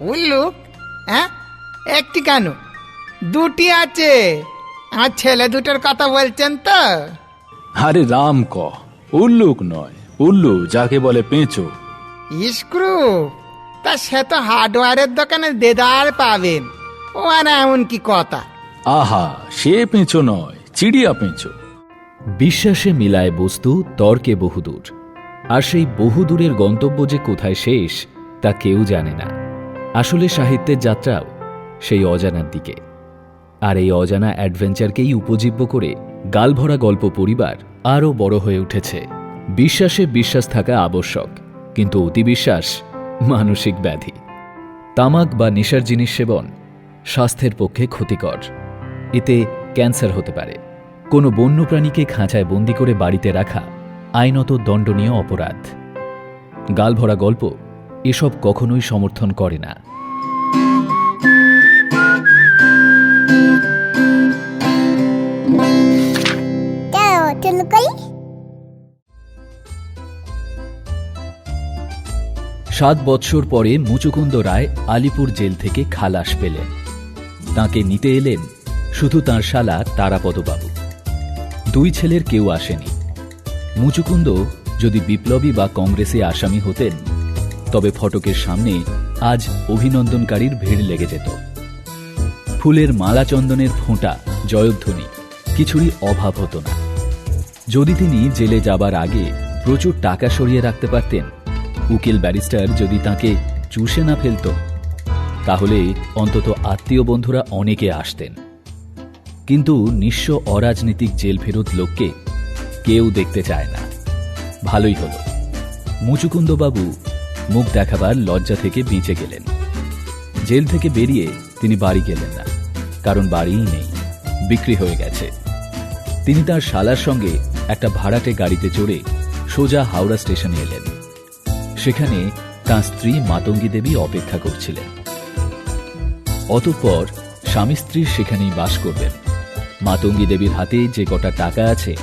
উল্লুক হ্যাঁ? একটি কেন। দুটি আছে। আমার ছেলে দুটোর কথা বলছেন তো। আরে রাম ক উল্লুক নয়। উল্লু যাকে বলে পেঁচো। স্ক্রু তা সে তো হার্ডওয়্যারের দোকানে দেদার পাবেন। ও আর এমন কি কথা? আহা সে পেঁচো নয় চিড়িয়া পেঁচো। বিশ্বাসে মিলায় বস্তু তর্কে বহুদূর। আর সেই বহুদূরের গন্তব্য যে কোথায় শেষ তা কেউ জানে না। আসলে সাহিত্যের যাত্রাও সেই অজানার দিকে। আর এই অজানা অ্যাডভেঞ্চারকেই উপজীব্য করে গালভরা গল্প পরিবার আরও বড় হয়ে উঠেছে। বিশ্বাসে বিশ্বাস থাকা আবশ্যক, কিন্তু অতিবিশ্বাস মানসিক ব্যাধি। তামাক বা নেশার জিনিস সেবন স্বাস্থ্যের পক্ষে ক্ষতিকর। এতে ক্যান্সার হতে পারে। কোনো বন্যপ্রাণীকে খাঁচায় বন্দি করে বাড়িতে রাখা আইনত দণ্ডনীয় অপরাধ। গালভরা গল্প এসব কখনোই সমর্থন করে না। সাত বৎসর পরে মুচুকুন্দ রায় আলিপুর জেল থেকে খালাস পেলেন। তাকে নিতে এলেন শুধু তাঁর শালা তারাপদবাবু। দুই ছেলের কেউ আসেনি। মুচুকুন্দ যদি বিপ্লবী বা কংগ্রেসে আসামি হতেন তবে ফটকের সামনে আজ অভিনন্দনকারীর ভিড় লেগে যেত। ফুলের মালা চন্দনের ফোঁটা, জয়ধ্বনি, কিছুরই অভাব হতো না। যদি তিনি জেলে যাবার আগে প্রচুর টাকা সরিয়ে রাখতে পারতেন, উকিল ব্যারিস্টার যদি তাকে চুষে না ফেলত, তাহলে অন্তত আত্মীয় বন্ধুরা অনেকে আসতেন। কিন্তু নিঃস্ব অরাজনীতিক জেল ফেরত লোককে কেউ দেখতে চায় না। ভালোই হল। মুচুকুন্দবাবু মুখ দেখাবার লজ্জা থেকে বেঁচে গেলেন। জেল থেকে বেরিয়ে তিনি বাড়ি গেলেন না, কারণ বাড়িই নেই, বিক্রি হয়ে গেছে। তিনি তার শালার সঙ্গে একটা ভাড়াটে গাড়িতে চড়ে সোজা হাওড়া স্টেশনে এলেন। সেখানে তাঁর স্ত্রী মাতঙ্গী দেবী অপেক্ষা করছিলেন। অতঃপর স্বামী স্ত্রীর সেখানেই বাস করবেন। মাতঙ্গী দেবীর হাতে যে কটা টাকা আছে,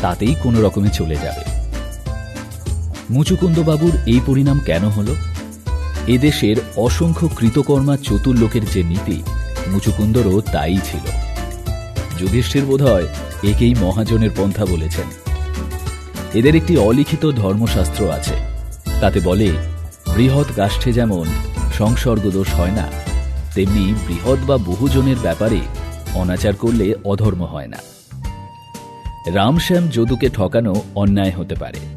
তাতেই কোনো রকমে চলে যাবে। মুচুকুন্দবাবুর এই পরিণাম কেন হল? এদেশের অসংখ্য কৃতকর্মা চতুর লোকের যে নীতি, মুচুকুন্দরও তাই ছিল। যুধিষ্ঠির বোধহয় একেই মহাজনের পন্থা বলেছেন। এদের একটি অলিখিত ধর্মশাস্ত্র আছে। তাতে বলে, বৃহৎ গাষ্ঠে যেমন সংসর্গদোষ হয় না, তেমনি বৃহৎ বা বহুজনের ব্যাপারে অনাচার করলে অধর্ম হয় না। রামশ্যাম যদুকে ঠকানো অন্যায় হতে পারে।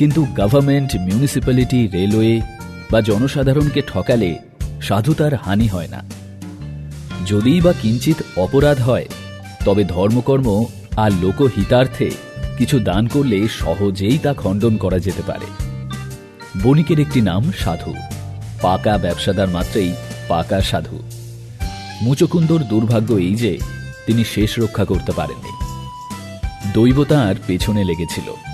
কিন্তু গভর্নমেন্ট মিউনিসিপ্যালিটি রেলওয়ে বা জনসাধারণকে ঠকালে সাধুতার হানি হয় না। যদিই বা কিঞ্চিত অপরাধ হয়, তবে ধর্মকর্ম আর লোকহিতার্থে কিছু দান করলে সহজেই তা খণ্ডন করা যেতে পারে। বণিকের একটি নাম সাধু। পাকা ব্যবসাদার মাত্রেই পাকা সাধু। মুচকুন্দর দুর্ভাগ্য এই যে, তিনি শেষ রক্ষা করতে পারেননি। দৈব তাঁর পেছনে লেগেছিল।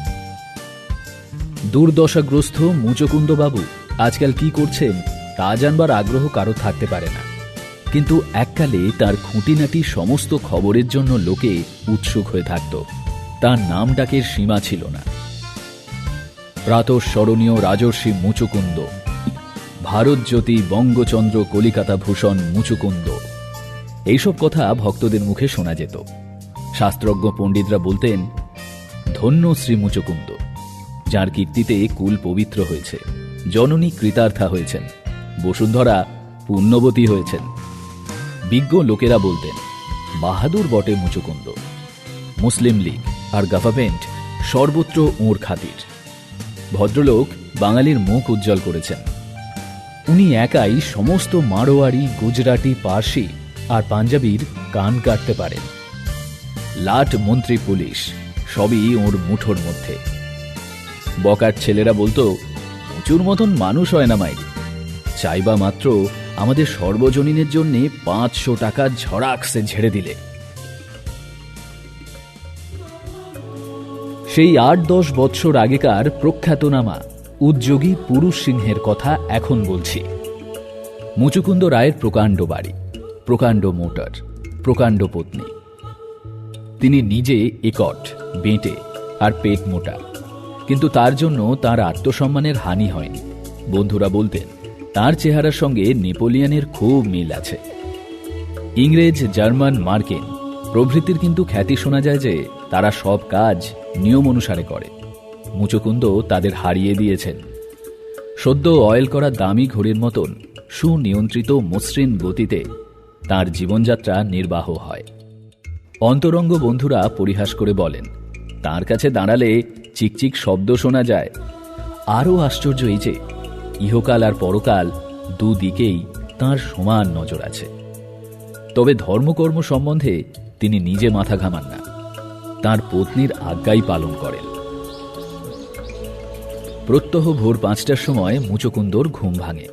দুর্দশাগ্রস্ত মুচকুন্দবাবু আজকাল কি করছেন তা জানবার আগ্রহ কারও থাকতে পারে না। কিন্তু এককালে তার খুঁটিনাটি সমস্ত খবরের জন্য লোকে উৎসুক হয়ে থাকত। তার নাম ডাকের সীমা ছিল না। প্রাতঃস্মরণীয় রাজর্ষি মুচুকুন্দ। ভারতজ্যোতি বঙ্গচন্দ্র কলিকাতা ভূষণ মুচুকুন্দ। এইসব কথা ভক্তদের মুখে শোনা যেত। শাস্ত্রজ্ঞ পণ্ডিতরা বলতেন, ধন্য শ্রী মুচুকুন্দ। যার কীর্তিতে কুল পবিত্র হয়েছে। জননী কৃতার্থা হয়েছেন। বসুন্ধরা পুণ্যবতী হয়েছেন। বিজ্ঞ লোকেরা বলতেন, বাহাদুর বটে মুচুকুন্দ। মুসলিম লীগ আর গভর্নমেন্ট সর্বত্র ওঁর খাতির। ভদ্রলোক বাঙালির মুখ উজ্জ্বল করেছেন। উনি একাই সমস্ত মারোয়ারি, গুজরাটি, পার্সি আর পাঞ্জাবির কান কাটতে পারেন। লাট মন্ত্রী পুলিশ সবই ওর মুঠোর মধ্যে। বকার ছেলেরা বলতো উঁচুর মতন মানুষ হয় না মাইক চাইবা মাত্র আমাদের সর্বজনীনের জন্য পাঁচশো টাকা ঝড়াকসে ঝেড়ে দিলে। সেই আট দশ বৎসর আগেকার প্রখ্যাতনামা উদ্যোগী পুরুষ সিংহের কথা এখন বলছি। মুচুকুন্দ রায়ের প্রকাণ্ড বাড়ি, প্রকাণ্ড মোটর, প্রকাণ্ড পত্নী। তিনি নিজে একট, বেঁটে আর পেট মোটা। কিন্তু তার জন্য তার আত্মসম্মানের হানি হয়নি। বন্ধুরা বলতেন, তার চেহারার সঙ্গে নেপোলিয়ানের খুব মিল আছে। ইংরেজ, জার্মান, মার্কিন প্রভৃতির কিন্তু খ্যাতি শোনা যায় যে তারা সব কাজ নিয়ম অনুসারে করে। মুচকুন্দ তাদের হারিয়ে দিয়েছেন। সদ্য অয়েল করা দামি ঘড়ির মতন সুনিয়ন্ত্রিত মসৃণ গতিতে তার জীবনযাত্রা নির্বাহ হয়। অন্তরঙ্গ বন্ধুরা পরিহাস করে বলেন তার কাছে দাঁড়ালে চিকচিক শব্দ শোনা যায়। আরও আশ্চর্য এই যে, ইহকাল আর পরকাল দুদিকেই তার সমান নজর আছে। তবে ধর্মকর্ম সম্বন্ধে তিনি নিজে মাথা ঘামান না। তার পত্নীর আজ্ঞাই পালন করেন। প্রত্যহ ভোর পাঁচটার সময় মুচকুন্দর ঘুম ভাঙে।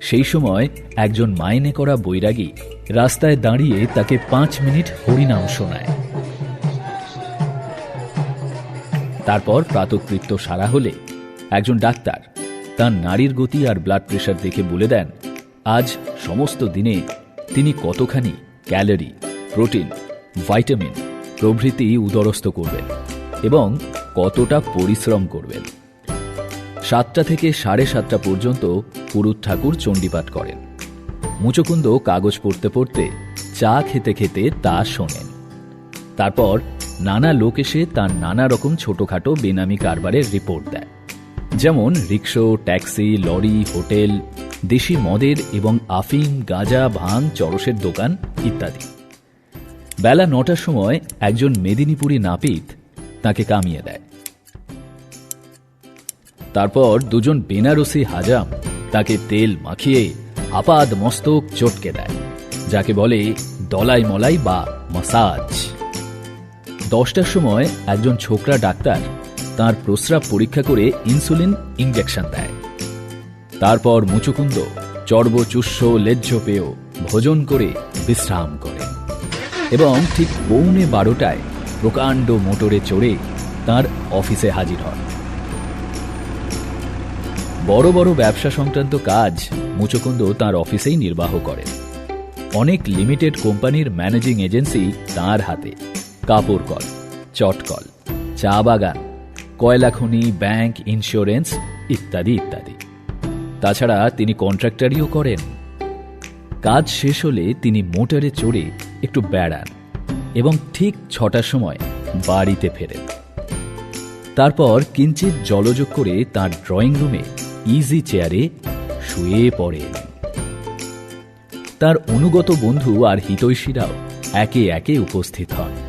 সেই সময় একজন মাইনে করা বৈরাগী রাস্তায় দাঁড়িয়ে তাকে পাঁচ মিনিট হরিনাম শোনায়। তারপর প্রাতকৃত্য সারা হলে একজন ডাক্তার তার নারীর গতি আর ব্লাড প্রেশার দেখে বলে দেন, আজ সমস্ত দিনে তিনি কতখানি ক্যালোরি প্রোটিন ভাইটামিন প্রভৃতি উদরস্থ করবেন এবং কতটা পরিশ্রম করবেন। সাতটা থেকে সাড়ে সাতটা পর্যন্ত পুরুত ঠাকুর চণ্ডীপাঠ করেন। মুচকুন্দ কাগজ পড়তে পড়তে চা খেতে খেতে তা শোনেন। তারপর নানা লোক এসে তার নানা রকম ছোটখাটো বেনামি কারবারের রিপোর্ট দেয়। যেমন রিক্সো ট্যাক্সি, লরি, হোটেল, দেশি মদের এবং আফিম, গাঁজা, ভাং, চরসের দোকান ইত্যাদি। বেলা নটার সময় একজন মেদিনীপুরি নাপিত তাকে কামিয়ে দেয়। তারপর দুজন বেনারসি হাজাম তাকে তেল মাখিয়ে আপাদ মস্তক চটকে দেয়, যাকে বলে দলাই মলাই বা মাসাজ। দশটার সময় একজন ছোকরা ডাক্তার তার প্রস্রাব পরীক্ষা করে ইনসুলিন ইঞ্জেকশন দেয়। তারপর মুচুকুন্দ চর্বচুষ্য লেজ্জ পেয় ভোজন করে বিশ্রাম করে এবং ঠিক পৌনে বারোটায় প্রকাণ্ড মোটরে চড়ে তার অফিসে হাজির হন বড় বড় ব্যবসা সংক্রান্ত কাজ মুচকুন্দ তার অফিসেই নির্বাহ করেন অনেক লিমিটেড কোম্পানির ম্যানেজিং এজেন্সি তার হাতে। কাপড় কল চটকল চা বাগান, কয়লা খনি, ব্যাংক, ইন্স্যুরেন্স ইত্যাদি ইত্যাদি। তাছাড়া তিনি কন্ট্রাক্টারিও করেন। কাজ শেষ হলে তিনি মোটরে চড়ে একটু বেড়ান এবং ঠিক ছটার সময় বাড়িতে ফেরেন। তারপর কিঞ্চিত জলযোগ করে তার ড্রয়িং রুমে ইজি চেয়ারে শুয়ে পড়েন। তার অনুগত বন্ধু আর হিতৈষীরাও একে একে উপস্থিত হন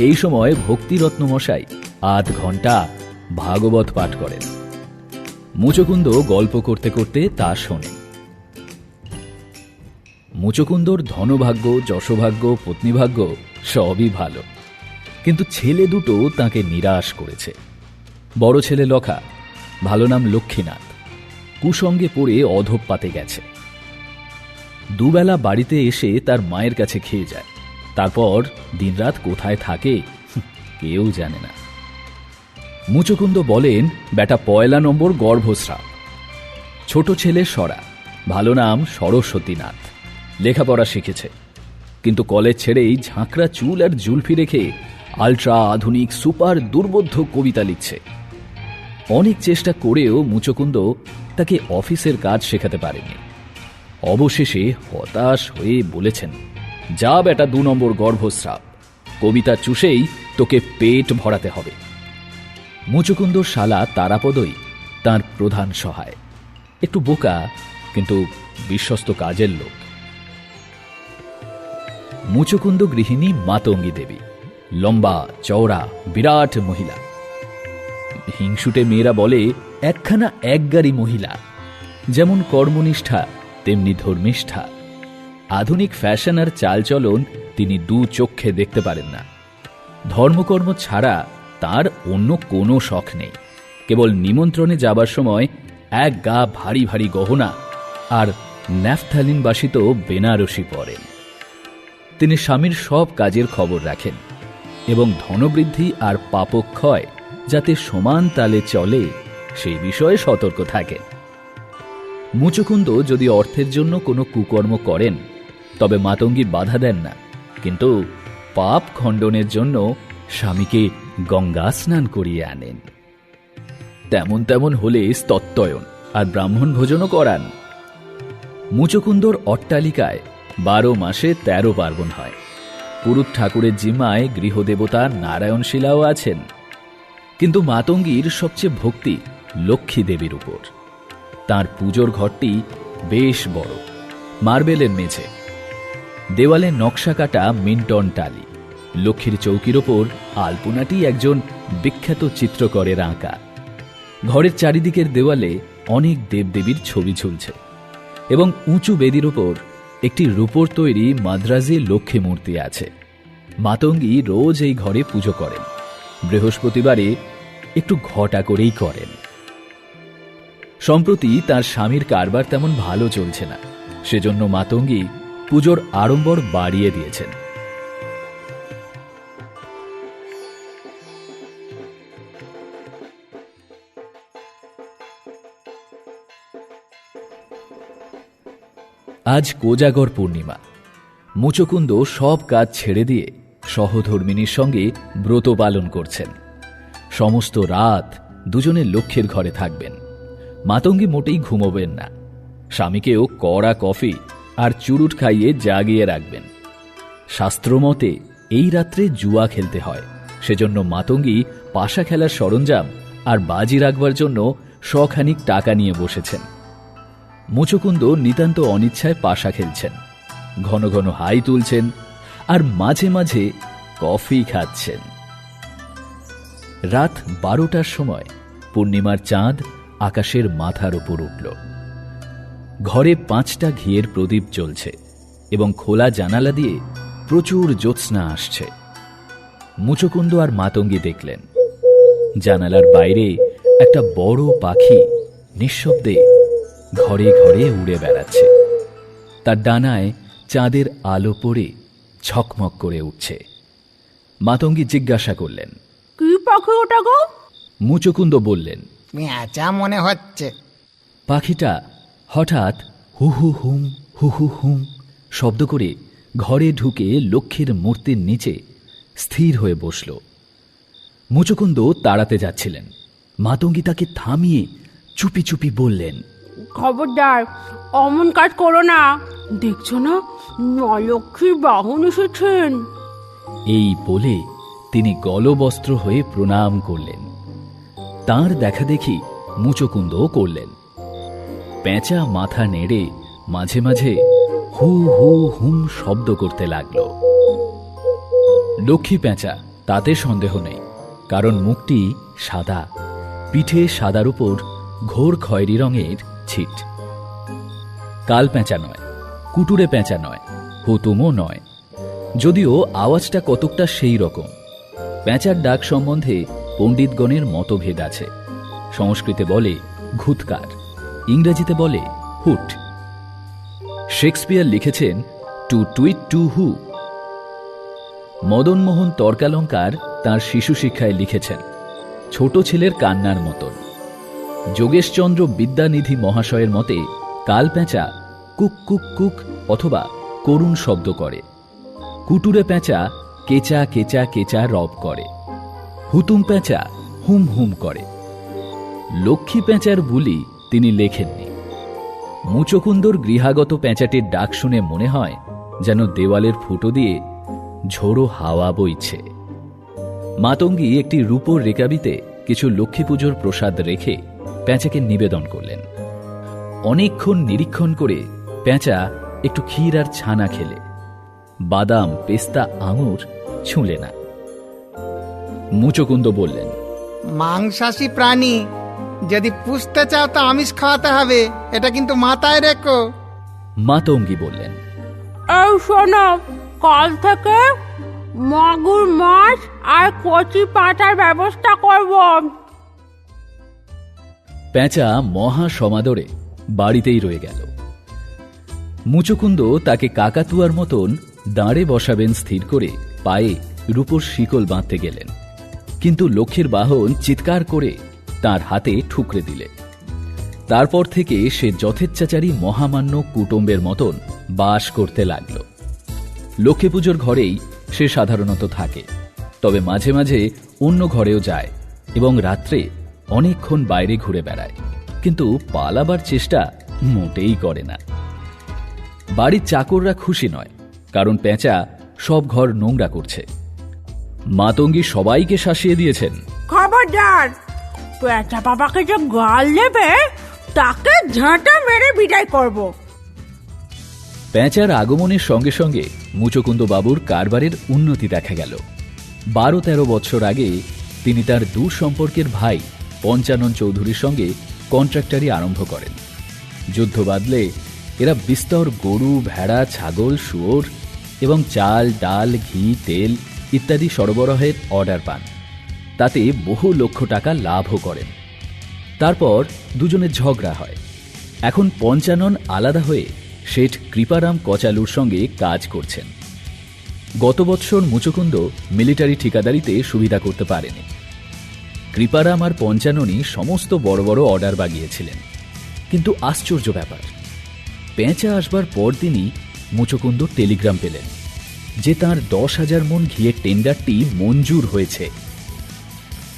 এই সময় ভক্তিরত্ন মশাই আধ ঘণ্টা ভাগবত পাঠ করেন। মুচকুন্দ গল্প করতে করতে তা শোনে মুচকুন্দর ধনভাগ্য, যশভাগ্য, পত্নীভাগ্য সবই ভালো। কিন্তু ছেলে দুটো তাকে নিরাশ করেছে। বড় ছেলে লখা, ভালো নাম লক্ষ্মীনাথ, কুসঙ্গে পড়ে অধপ পাতে গেছে। দুবেলা বাড়িতে এসে তার মায়ের কাছে খেয়ে যায়। তারপর দিনরাত কোথায় থাকে, কেউ জানে না। মুচকুন্দ বলেন, বেটা, পয়লা নম্বর গর্ভস্রাব ছোট ছেলে সরা। ভালো নাম সরস্বতীনাথ। লেখাপড়া শিখেছে। কিন্তু কলেজ ছেড়েই ঝাঁকড়া চুল আর জুলফি রেখে আলট্রা আধুনিক সুপার দুর্বোধ্য কবিতা লিখছে। অনেক চেষ্টা করেও মুচকুন্দ তাকে অফিসের কাজ শেখাতে পারেনি অবশেষে হতাশ হয়ে বলেছেন যা বেটা দু নম্বর গর্ভস্রাব। কবিতা চুষেই তোকে পেট ভরাতে হবে। মুচকুন্দ শালা তারাপদই তার প্রধান সহায়। একটু বোকা, কিন্তু বিশ্বস্ত কাজের লোক। মুচকুন্দ গৃহিণী মাতঙ্গী দেবী। লম্বা, চওড়া, বিরাট মহিলা। হিংসুটে মেয়েরা বলে, একখানা একগাড়ি মহিলা। যেমন কর্মনিষ্ঠা, তেমনি ধর্মিষ্ঠা। আধুনিক ফ্যাশন আর চালচলন তিনি দু চক্ষে দেখতে পারেন না। ধর্মকর্ম ছাড়া তার অন্য কোনো শখ নেই। কেবল নিমন্ত্রণে যাবার সময় এক গা ভারী ভারী গহনা আর ন্যাফথালিন বাসিত বেনারসি পরেন তিনি স্বামীর সব কাজের খবর রাখেন এবং ধনবৃদ্ধি আর পাপক্ষয় যাতে সমান তালে চলে সেই বিষয়ে সতর্ক থাকেন। মুচুকুন্দ যদি অর্থের জন্য কোনো কুকর্ম করেন তবে মাতঙ্গী বাধা দেন না। কিন্তু পাপ খণ্ডনের জন্য স্বামীকে গঙ্গা স্নান করিয়ে আনেন। তেমন তেমন হলে স্তত্তয়ন আর ব্রাহ্মণ ভোজনও করান। মুচকুন্দর অট্টালিকায় বারো মাসে তেরো পার্বণ হয়। পুরুত ঠাকুরের জিম্মায় গৃহদেবতা নারায়ণ শিলাও আছেন। কিন্তু মাতঙ্গীর সবচেয়ে ভক্তি লক্ষ্মী দেবীর উপর। তার পুজোর ঘরটি বেশ বড়, মার্বেলের মেঝে। দেওয়ালে নকশা কাটা মিন্টন টালি। লক্ষ্মীর চৌকির ওপর আলপনাটি একজন বিখ্যাত চিত্রকরের আঁকা। ঘরের চারিদিকের দেওয়ালে অনেক দেবদেবীর ছবি ঝুলছে এবং উঁচু বেদির ওপর একটি রূপোর তৈরি মাদ্রাজি লক্ষ্মী মূর্তি আছে। মাতঙ্গী রোজ এই ঘরে পুজো করেন। বৃহস্পতিবারে একটু ঘটা করেই করেন। সম্প্রতি তার স্বামীর কারবার তেমন ভালো চলছে না। সেজন্য মাতঙ্গী পুজোর আড়ম্বর বাড়িয়ে দিয়েছেন। আজ কোজাগর পূর্ণিমা। মুচকুন্দ সব কাজ ছেড়ে দিয়ে সহধর্মিনীর সঙ্গে ব্রত পালন করছেন। সমস্ত রাত দুজনে লক্ষ্যের ঘরে থাকবেন। মাতঙ্গী মোটেই ঘুমোবেন না। স্বামীকেও কড়া কফি আর চুরুট খাইয়ে জাগিয়ে রাখবেন। শাস্ত্রমতে, এই রাত্রে জুয়া খেলতে হয়। সেজন্য মাতঙ্গী, পাশা খেলার সরঞ্জাম আর বাজি রাখবার জন্য শখানিক টাকা নিয়ে বসেছেন। মুচকুন্দ নিতান্ত অনিচ্ছায় পাশা খেলছেন। ঘন ঘন হাই তুলছেন আর মাঝে মাঝে কফি খাচ্ছেন। রাত বারোটার সময় পূর্ণিমার চাঁদ আকাশের মাথার উপর উঠল। ঘরে পাঁচটা ঘিয়ের প্রদীপ জ্বলছে এবং খোলা জানালা দিয়ে প্রচুর জ্যোৎস্না আসছে। মুচকুন্দ আর মাতঙ্গী দেখলেন। জানালার বাইরে একটা বড় পাখি নিঃশব্দে ঘরে ঘরে উড়ে বেড়াচ্ছে। তার ডানায় চাঁদের আলো পড়ে ঝকমক করে উঠছে। মাতঙ্গী জিজ্ঞাসা করলেন কি পাখি ওটা গো? মুচকুন্দ বললেন মনে হচ্ছে। পাখিটা হঠাৎ হু হু হুম হু হু হুম শব্দ করে ঘরে ঢুকে লক্ষ্মীর মূর্তির নিচে স্থির হয়ে বসল। মুচকুন্দ তাড়াতে যাচ্ছিলেন। মাতঙ্গী তাকে থামিয়ে চুপি চুপি বললেন খবরদার অমন কাজ করো না। দেখছ না? নলক্ষীর বাহন এসেছেন। এই বলে তিনি গলবস্ত্র হয়ে প্রণাম করলেন। তার দেখা দেখি মুচকুন্দও করলেন। পেঁচা মাথা নেড়ে মাঝে মাঝে হু হু হুম শব্দ করতে লাগল। লক্ষ্মী পেঁচা, তাতে সন্দেহ নেই, কারণ মুখটি সাদা, পিঠে সাদার উপর ঘোর খয়েরি রঙের ছিট। কাল পেঁচা নয়, কুটুরে পেঁচা নয়, হুতুমও নয়, যদিও আওয়াজটা কতকটা সেই রকম। পেঁচার ডাক সম্বন্ধে পণ্ডিতগণের মতভেদ আছে, সংস্কৃতে বলে ঘুতকার ইংরেজিতে বলে হুট। শেক্সপিয়ার লিখেছেন, to twit to who. Madanmohan Tarkalankar তার শিশু শিক্ষায় লিখেছেন, ছোট ছেলের কান্নার মতন। যোগেশচন্দ্র বিদ্যানিধি মহাশয়ের মতে, কাল পেঁচা কুক কুক কুক অথবা করুণ শব্দ করে। কুটুরে পেঁচা কেচা কেচা কেচা রব করে। হুতুম পেঁচা হুম হুম করে। লক্ষ্মী পেঁচার বুলি তিনি লেখেননি। মুচকুন্দর গৃহাগত পেঁচাটির ডাক শুনে মনে হয় যেন দেওয়ালের ফুটো দিয়ে ঝোড়ো হাওয়া বইছে। মাতঙ্গী একটি রূপোর রেকাবিতে কিছু লক্ষ্মী পুজোর প্রসাদ রেখে পেঁচাকে নিবেদন করলেন। অনেকক্ষণ নিরীক্ষণ করে পেঁচা একটু ক্ষীর আর ছানা খেলে। বাদাম, পেস্তা, আঙুর ছুঁলে না। মুচকুন্দ বললেন, মাংসাশী প্রাণী যদি পুষতে চাও তো আমিষ খাওয়াতে হবে এটা কিন্তু মাথায় রেখো। মাতঙ্গী বললেন এই শোনো কাল থেকে মাগুর মাছ আর কচি পাতার ব্যবস্থা করব। পেঁচা মহা সমাদরে বাড়িতেই রয়ে গেল। মুচুকুন্দ তাকে কাকাতুয়ার মতন দাঁড়ে বসাবেন স্থির করে পায়ে রূপোর শিকল বাঁধতে গেলেন। কিন্তু লক্ষ্মীর বাহন চিৎকার করে তার হাতে ঠুকরে দিলে। তারপর থেকে সে যথেচ্ছাচারী মহামান্য কুটুম্বের মতন বাস করতে লাগল। লক্ষ্মী পুজোর ঘরেই সে সাধারণত থাকে। তবে মাঝে মাঝে অন্য ঘরেও যায় এবং রাত্রে অনেকক্ষণ বাইরে ঘুরে বেড়ায়। কিন্তু পালাবার চেষ্টা মোটেই করে না। বাড়ির চাকররা খুশি নয়, কারণ পেঁচা সব ঘর নোংরা করছে। মাতঙ্গী সবাইকে শাসিয়ে দিয়েছেন। খবরদার! পেঁচা বাবাকে যে গাল দেবে, তাকে ঝাঁটা মেরে বিদায় করব। পেঁচার আগমনের সঙ্গে সঙ্গে মুচকুন্দ বাবুর কারবারের উন্নতি দেখা গেল। বারো তেরো বছর আগে তিনি তার দূর সম্পর্কের ভাই পঞ্চানন চৌধুরীর সঙ্গে কন্ট্রাক্টারি আরম্ভ করেন। যুদ্ধ বাদলে এরা বিস্তর গরু, ভেড়া, ছাগল, শুয়োর এবং চাল, ডাল, ঘি, তেল ইত্যাদি সরবরাহের অর্ডার পান। তাতে বহু লক্ষ টাকা লাভও করেন। তারপর দুজনের ঝগড়া হয়। এখন পঞ্চানন আলাদা হয়ে শেঠ কৃপারাম কচালুর সঙ্গে কাজ করছেন। গত বৎসর মুচকুন্দ মিলিটারি ঠিকাদারিতে সুবিধা করতে পারেনি। কৃপারাম আর পঞ্চাননই সমস্ত বড় বড় অর্ডার বাগিয়েছিলেন। কিন্তু আশ্চর্য ব্যাপার, পেঁচা আসবার পরদিনই মুচকুন্দ টেলিগ্রাম পেলেন, যে তার দশ হাজার মন ঘিয়ের টেন্ডারটি মঞ্জুর হয়েছে।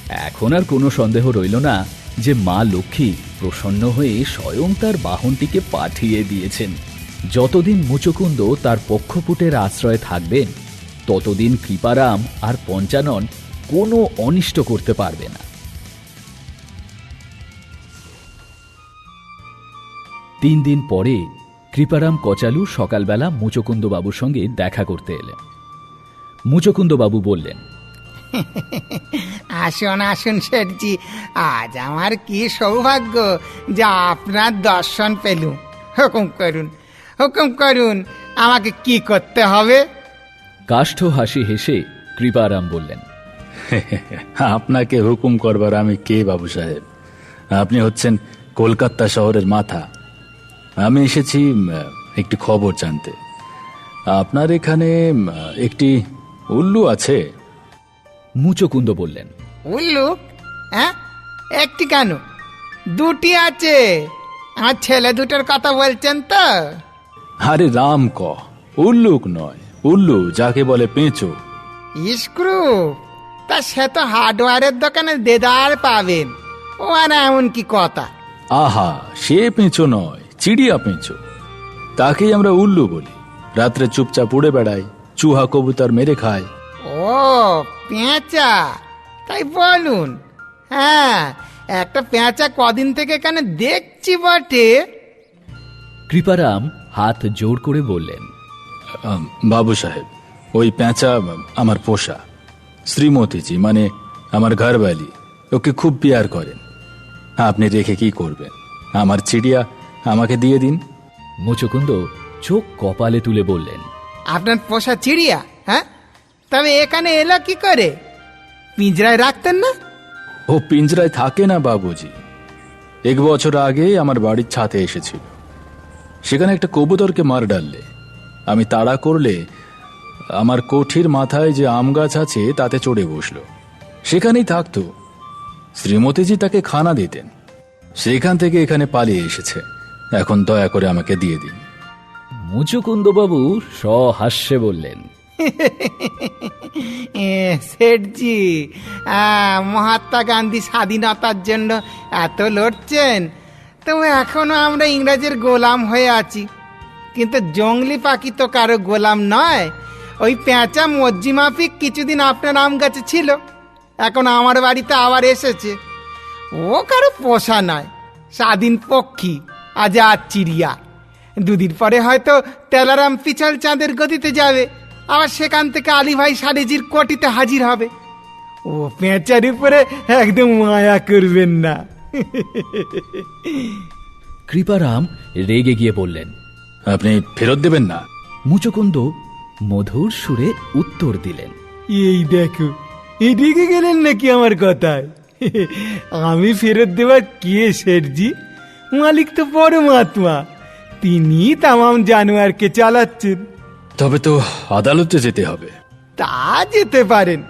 এখন আর কোনো সন্দেহ রইল না যে মা লক্ষ্মী প্রসন্ন হয়ে স্বয়ং তার বাহনটিকে পাঠিয়ে দিয়েছেন। যতদিন মুচকুন্দ তার পক্ষপুটের আশ্রয়ে থাকবেন, ততদিন কৃপারাম আর পঞ্চানন কোনো অনিষ্ট করতে পারবে না। তিন দিন পরে কৃপারাম কচালু সকালবেলা মুচকুন্দ বাবুর সঙ্গে দেখা করতে এলেন। মুচকুন্দ বাবু বললেন আসুন আসুন শেঠজি আজ আমার কি সৌভাগ্য যে আপনার দর্শন পেলুম। হুকুম করুন হুকুম করুন আমাকে কি করতে হবে? কাষ্ঠ হাসি হেসে কৃপারাম বললেন আপনাকে হুকুম করবার আমি কে বাবু সাহেব? আপনি হচ্ছেন কলকাতা শহরের মাথা। আমি এসেছি একটি খবর জানতে। আপনার এখানে একটি উল্লু আছে? মুচকুন্দ বললেন উল্লুক হ্যাঁ? একটি কেন? দুটি আছে। আর ছেলে দুটোর কথা বলছেন তো। আরে রাম ক উল্লুক নয় উল্লু যাকে বলে পেঁচো। স্ক্রু তা সে তো হার্ডওয়্যারের দোকানে দেদার পাবেন। ও আর এমন কি কথা? আহা সে পেঁচো নয় চিড়িয়া পেঁচো। তাকেই আমরা উল্লু বলি। রাত্রে চুপচাপ উড়ে বেড়াই চুহা কবুতর মেরে খায়। ও পেঁচা তাই বলুন। হ্যাঁ একটা পেঁচা কদিন থেকে এখানে দেখছি বটে। কৃপারাম হাত জোর করে বললেন বাবু সাহেব ওই পেঁচা আমার পোষা শ্রীমতীজি মানে আমার ঘরবালি ওকে খুব পিয়ার করেন। আপনি রেখে কি করবেন? আমার চিড়িয়া আমাকে দিয়ে দিন। মুচকুন্দ চোখ কপালে তুলে বললেন আপনার পোষা চিড়িয়া হ্যাঁ? তবে এখানে এলো কি করে? পিঞ্জরায় রাখতেন না? ও পিঞ্জরায় থাকে না বাবুজি। এক বছর আগে আমার বাড়ির ছাতে এসেছিল। সেখানে একটা কবুতরকে মার ডাললে। আমি তাড়া করলে আমার কোঠির মাথায় যে আম গাছ আছে তাতে চড়ে বসল। সেখানেই থাকতো। শ্রীমতীজি তাকে খানা দিতেন। সেখান থেকে এখানে পালিয়ে এসেছে। এখন দয়া করে আমাকে দিয়ে দিন। মুচকুন্দবাবু সহাস্যে বললেন শেঠজি মহাত্মা গান্ধী স্বাধীনতার জন্য এত লড়ছেন। তবু এখনও আমরা ইংরেজের গোলাম হয়ে আছি। কিন্তু জঙ্গলি পাখি তো কারও গোলাম নয়। ওই পেঁচা মজ্জি মাফিক কিছুদিন আপনার আম গাছে ছিল। এখন আমার বাড়িতে আবার এসেছে। ও কারও পোষা নয়, স্বাধীন পক্ষী, আজাদ চিড়িয়া। দুদিন পরে হয়তো তেলারাম পিছল চাঁদের গতিতে যাবে। আবার সেখান থেকে আলী ভাই সারেজির কোটিতে হাজির হবে। ও পেঁচার উপরে একদম মায়া করবেন না। কৃপারাম রেগে গিয়ে বললেন আপনি ফেরত দেবেন না। মুচকুন্দ মধুর সুরে উত্তর দিলেন এই দেখো এদিকে গেলেন নাকি আমার কথায়? আমি ফেরত দেওয়ার কে শেঠজি? মালিক তো পরমাত্মা। তিনি তামাম জানোয়ারকে চালাচ্ছেন। তবে তো আদালতে যেতে হবে। তা যেতে পারেন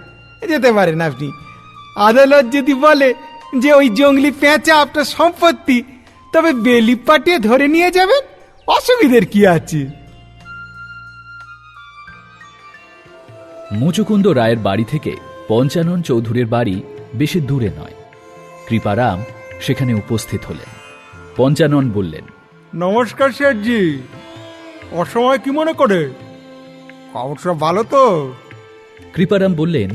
যেতে পারেন আপনি। আদালত যদি বলে যে ওই জঙ্গলি পেঁচা আপনার সম্পত্তি তবে বেলি পাটিয়ে ধরে নিয়ে যাবেন? অসুবিধের কি আছে? মুচুকুন্দ রায়ের বাড়ি থেকে পঞ্চানন চৌধুরীর বাড়ি বেশি দূরে নয়। কৃপারাম সেখানে উপস্থিত হলেন। পঞ্চানন বললেন নমস্কার শেঠজি। অসময় কি মনে করে? খবর সব ভালো তো। কৃপারাম বললেন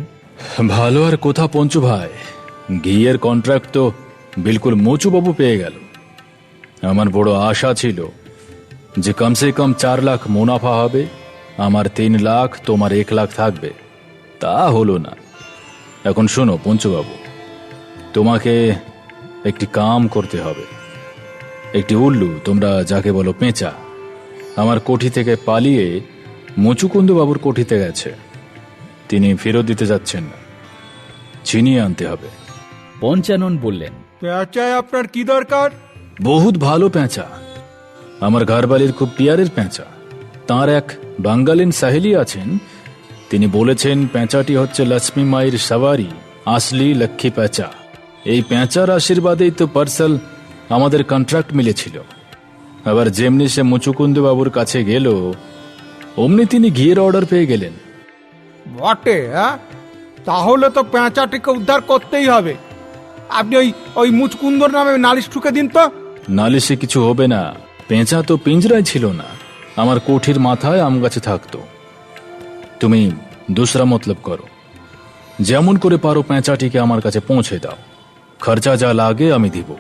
ভালো আর কোথা পঞ্চু ভাই? ঘিয়ের কন্ট্রাক্ট তো বিলকুল মচুবাবু পেয়ে গেল। আমার বড় আশা ছিল যে কমসে কম চার লাখ মুনাফা হবে আমার তিন লাখ তোমার এক লাখ থাকবে। তা হলো না। এখন শোনো পঞ্চুবাবু তোমাকে একটি কাম করতে হবে। একটি উল্লু তোমরা যাকে বলো পেঁচা আমার কোঠি থেকে পালিয়ে মুচুকুন্দ বাবুর কোঠিতে গেছে। তিনি ফেরত দিতে যাচ্ছেন। না চিনিয়ে আনতে হবে। পঞ্চানন বললেন পেঁচায় আপনার কি দরকার? বহুত ভালো প্যাঁচা। আমার ঘরবালির খুব পিয়ারের প্যাঁচা। তার এক বাঙ্গালিন সাহেলি আছেন। তিনি বলেছেন প্যাঁচাটি হচ্ছে লক্ষ্মী মায়ের সাওয়ারি আসলি লক্ষ্মী প্যাঁচা। এই প্যাঁচার আশীর্বাদেই তো পার্সেল আমাদের কন্ট্রাক্ট মিলেছিল। আবার যেমনি সে মুচুকুন্দ বাবুর কাছে গেল অমনি তিনি ঘিয়ের অর্ডার পেয়ে গেলেন। বটে হ্যাঁ তাহলে তো পেঁচাটিকে উদ্ধার করতেই হবে। আপনি ওই ওই মুচকুন্দর নামে নালিশ ঠুকে দিন তো। নালিশে কিছু হবে না। পেঁচা তো পিঞ্জরায় ছিল না। আমার কোঠির মাথায় আম গাছে থাকতো। তুমি দুসরা মতলব করো। যেমন করে পারো পেঁচাটিকে আমার কাছে পৌঁছে দাও। খরচা যা লাগে আমি দিব।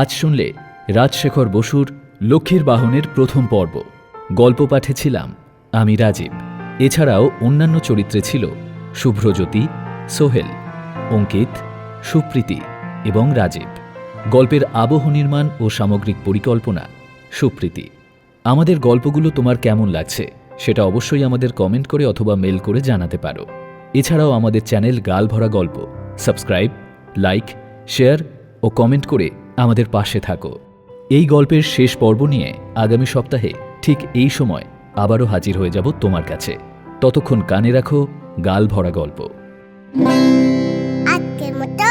আজ শুনলে রাজশেখর বসুর লক্ষ্মীর বাহনের প্রথম পর্ব। গল্প পাঠে ছিলাম আমি রাজীব। এছাড়াও অন্যান্য চরিত্রে ছিল শুভ্রজ্যোতি, সোহেল, অঙ্কিত, সুপ্রীতি এবং রাজীব। গল্পের আবহ নির্মাণ ও সামগ্রিক পরিকল্পনা, সুপ্রীতি। আমাদের গল্পগুলো তোমার কেমন লাগছে সেটা অবশ্যই আমাদের কমেন্ট করে অথবা মেল করে জানাতে পারো। এছাড়াও আমাদের চ্যানেল গাল ভরা গল্প। সাবস্ক্রাইব, লাইক, শেয়ার ও কমেন্ট করে আমাদের পাশে থাকো। এই গল্পের শেষ পর্ব নিয়ে আগামী সপ্তাহে ঠিক এই সময় আবারও হাজির হয়ে যাব তোমার কাছে। ততক্ষণ কানে রাখো, গাল ভরা গল্প। আজকের মতো